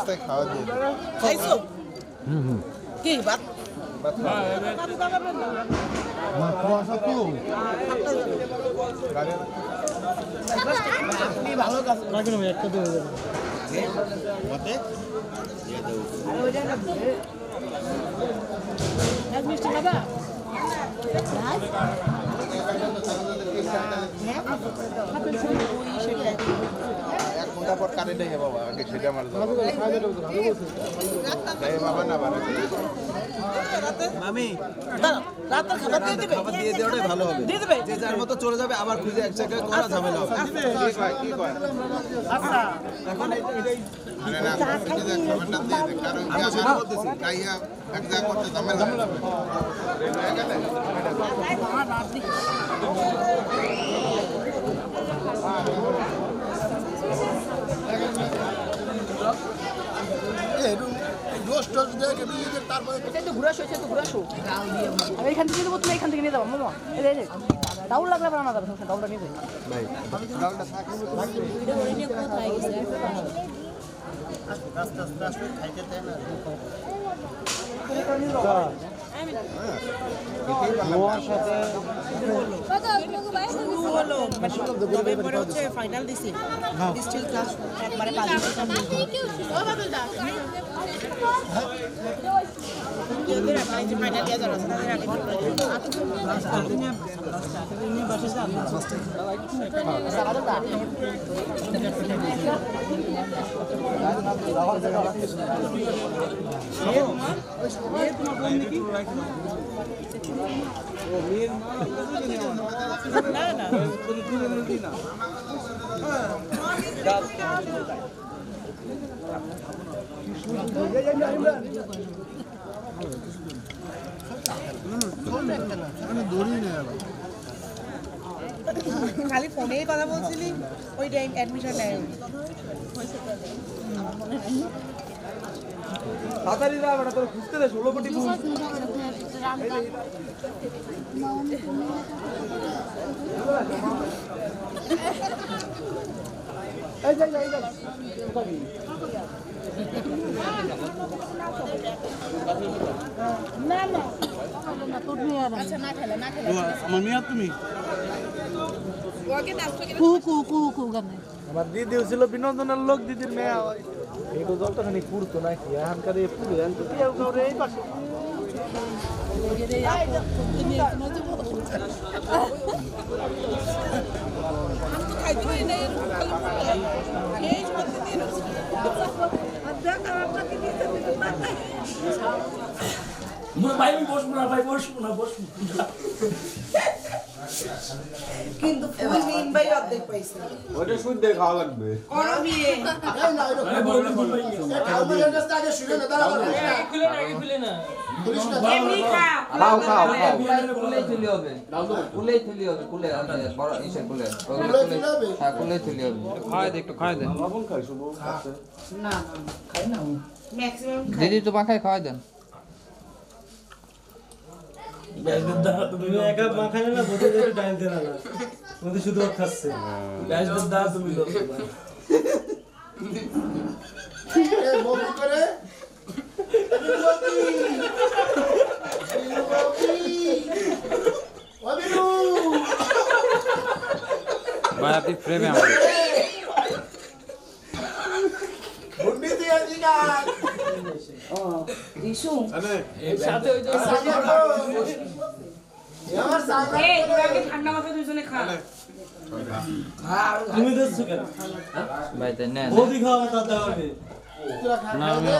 রাস্তায় খাওয়া দিয়ে। খাইছো কি ভাত ভাত খাওয়া দিয়ে দেবে। না, কুয়াশা তো। গাড়ি আনা। এক ঘণ্টা পর বাবা আগে সেটা আমার বাবা না বাবা মামি রাতের খাবার দিয়ে দিবে খাবার দিয়ে দেওয়াটাই ভালো হবে দিয়ে দিবে যে যার মতো চলে যাবে আবার খুঁজে এক জায়গায় করা ঝামেলা হবে কি কয় কি কয় এখন এই- এই- মানে না খাবারটা দিয়ে দে কারণ কি আমি গাইয়া এক জায়গা করতে ঝামেলা আমি এখান থেকে দেবো তুমি এখান থেকে নিয়ে যাব মামা। এই যে, দাউল ডাউল লাগলে বানানো যাবে সমস্যা ডাউলটা নিয়ে শুরু হলো মানে পরে হচ্ছে ফাইনাল দিছি স্টিল ক্লাস একবারে পাঁচ ফাইনাল দিয়ে যারা আছে তাদের আগে খালি ফোনেই কথা বলছিলি ওই টাইম অ্যাডমিশন নেয়। তাড়াতাড়ি যা বেটা তোর খুঁজতে দে ষোলো কোটি খুঁজ আমার মেয়ে আর তুমি? কু কু কু কু গানে আমার দিদিও ছিল বিনোদনের লোক দিদির মেয়ে এইটা জলটা খানি পুরতো নাকি এখানকার এই পুরো এই পাশে। ভাই বসবো না ভাই বসবো না বসবো। না কিন্তু ফুল মিন ভাই অর্ধেক পাইছে ওটা শুদ্ধ খাওয়া লাগবে করো বিয়ে হয়ে হ্যাঁ দিদি তো মাখায় খাওয়াই দেন ব্যাসদের দ্বারা তুমি একা মাখানে না বোধ একটু টাইম দেনা না ওদের শুধু ওর খাচ্ছে। দ্বারা তুমি ভাই আপনি ফ্রেমে আমার ইস্যু ঠান্ডা মাথা দুজনে খা তুমি ভাই না আমি